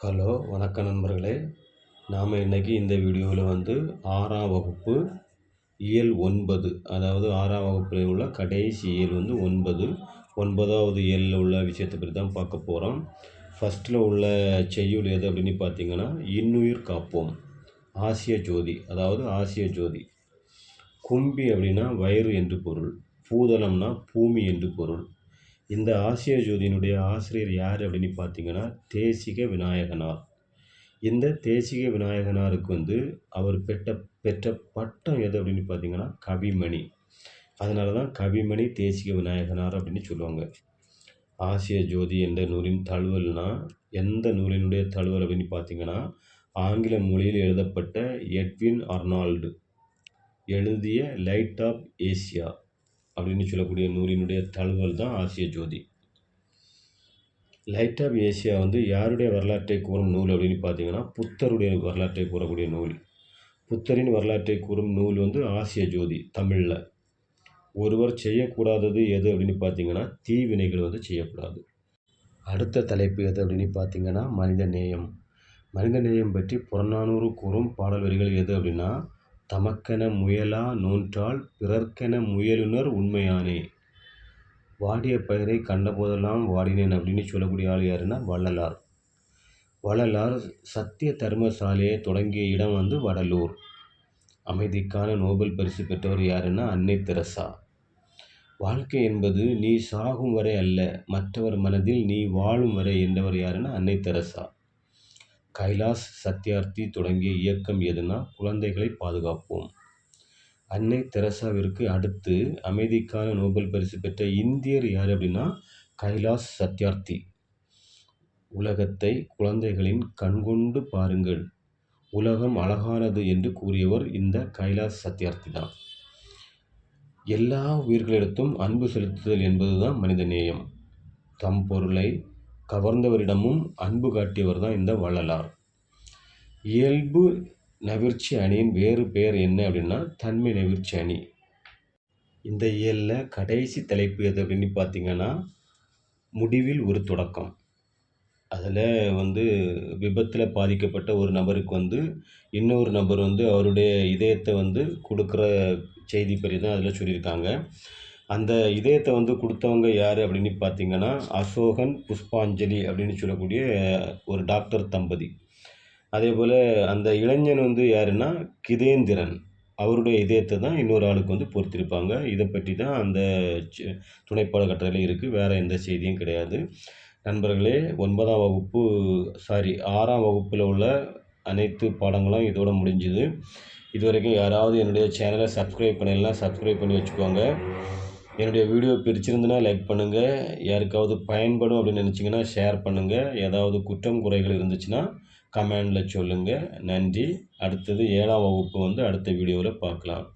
Hello வணக்கம் நண்பர்களே. நாம் இன்றைக்கி இந்த வீடியோவில் வந்து ஆறாம் வகுப்பு இயல் ஒன்பது அதாவது ஆறாம் வகுப்பில் உள்ள கடைசி இயல் வந்து ஒன்பது. ஒன்பதாவது இயலில் உள்ள விஷயத்தை பற்றி தான் பார்க்க போகிறோம் ஃபஸ்ட்டில் உள்ள செய்யுள் எது அப்படின்னு பார்த்தீங்கன்னா இன்னுயிர் காப்போம். ஆசிய ஜோதி அதாவது ஆசிய ஜோதி. கும்பி அப்படின்னா வயிறு என்று பொருள். பூதளம்னா பூமி என்று பொருள். இந்த ஆசிய ஜோதியினுடைய ஆசிரியர் யார் அப்படின்னு பார்த்தீங்கன்னா தேசிக விநாயகனார். இந்த தேசிக விநாயகனாருக்கு வந்து அவர் பெற்ற பெற்ற பட்டம் எது அப்படின்னு பார்த்தீங்கன்னா கவிமணி அதனால தான் கவிமணி தேசிக விநாயகனார் அப்படின்னு சொல்லுவாங்க. ஆசிய ஜோதி என்ற நூலின் தழுவல்னா எந்த நூலினுடைய தழுவல் அப்படின்னு பார்த்தீங்கன்னா ஆங்கில மொழியில் எழுதப்பட்ட எட்வின் அர்னால்டு. எழுதிய லைட் ஆஃப் ஏசியா. அப்படின்னு சொல்லக்கூடிய நூலினுடைய தழுவல் தான் ஆசிய ஜோதி. லைட் ஆஃப் ஏசியா வந்து யாருடைய வரலாற்றை கூறும் நூல் அப்படின்னு பார்த்தீங்கன்னா புத்தருடைய வரலாற்றை கூறக்கூடிய நூல். புத்தரின் வரலாற்றை கூறும் நூல் வந்து ஆசிய ஜோதி தமிழில். ஒருவர் செய்யக்கூடாதது எது அப்படின்னு பார்த்தீங்கன்னா தீவினைகள் வந்து செய்யக்கூடாது. அடுத்த தலைப்பு எது அப்படின்னு பார்த்தீங்கன்னா மனித நேயம். மனித நேயம் பற்றி புறநானூறு கூறும் பாடல் வரிகள் எது அப்படின்னா தமக்கென முயலா நோன்றால் பிறர்க்கென முயலுனர் உண்மையானே. வாடிய பயிரை கண்டபோதெல்லாம் வாடினேன் அப்படின்னு சொல்லக்கூடிய ஆள் யாருன்னா வள்ளலார். வள்ளலார் சத்திய தர்மசாலையை தொடங்கிய இடம் வந்து வடலூர். அமைதிக்கான நோபல் பரிசு பெற்றவர் யாருன்னா அன்னை தெரசா. வாழ்க்கை என்பது நீ சாகும் வரை அல்ல மற்றவர் மனதில் நீ வாழும் வரை என்றவர் யாருன்னா அன்னை தெரசா. கைலாஸ் சத்யார்த்தி தொடங்கிய இயக்கம் எதுனா குழந்தைகளை பாதுகாப்போம். அன்னை தெரசாவிற்கு அடுத்து அமைதிக்கான நோபல் பரிசு பெற்ற இந்தியர் யார் அப்படின்னா கைலாஸ் சத்யார்த்தி. உலகத்தை குழந்தைகளின் கண்கொண்டு பாருங்கள். உலகம் அழகானது என்று கூறியவர் இந்த கைலாஸ் சத்யார்த்தி தான். எல்லா உயிர்களிடத்தும் அன்பு செலுத்துதல் என்பதுதான் மனித நேயம். தம் பொருளை கவர்ந்தவரிடமும் அன்பு காட்டியவர் தான் இந்த வள்ளலார். இயல்பு நவிர்ச்சி அணியின் வேறு பெயர் என்ன அப்படின்னா தன்மை நவிர்ச்சி அணி. இந்த இயலில் கடைசி தலைப்பு எது அப்படின்னு பார்த்தீங்கன்னா முடிவில் ஒரு தொடக்கம். அதில் வந்து விபத்தில் பாதிக்கப்பட்ட ஒரு நபருக்கு வந்து இன்னொரு நபர் வந்து அவருடைய இதயத்தை வந்து கொடுக்குற செய்தி பற்றி தான் அதில் சொல்லியிருக்காங்க. அந்த இதயத்தை வந்து கொடுத்தவங்க யார் அப்படின்னு பார்த்தீங்கன்னா அசோகன் புஷ்பாஞ்சலி அப்படின்னு சொல்லக்கூடிய ஒரு டாக்டர் தம்பதி. அதே போல் அந்த இளைஞன் வந்து யாருன்னா கிதேந்திரன். அவருடைய இதயத்தை தான் இன்னொரு ஆளுக்கு வந்து பொறுத்திருப்பாங்க. இதை பற்றி தான் அந்த துணைப்பாட கட்டுரையில் இருக்குது வேறு எந்த செய்தியும் கிடையாது. நண்பர்களே ஒன்பதாம் வகுப்பு சாரி ஆறாம் வகுப்பில் உள்ள அனைத்து பாடங்களும் இதோட முடிஞ்சுது. இது வரைக்கும் யாராவது என்னுடைய சேனலை சப்ஸ்கிரைப் பண்ணலாம் சப்ஸ்கிரைப் பண்ணி வச்சுக்கோங்க. என்னுடைய வீடியோ பிரிச்சிருந்துன்னா லைக் பண்ணுங்கள் யாருக்காவது பயன்படும் அப்படின்னு நினச்சிங்கன்னா ஷேர் பண்ணுங்கள் ஏதாவது குற்றம் குறைகள் இருந்துச்சுன்னா கமெண்டில் சொல்லுங்கள் நன்றி. அடுத்தது ஏழாம் வகுப்பு வந்து அடுத்த வீடியோவில் பார்க்கலாம்.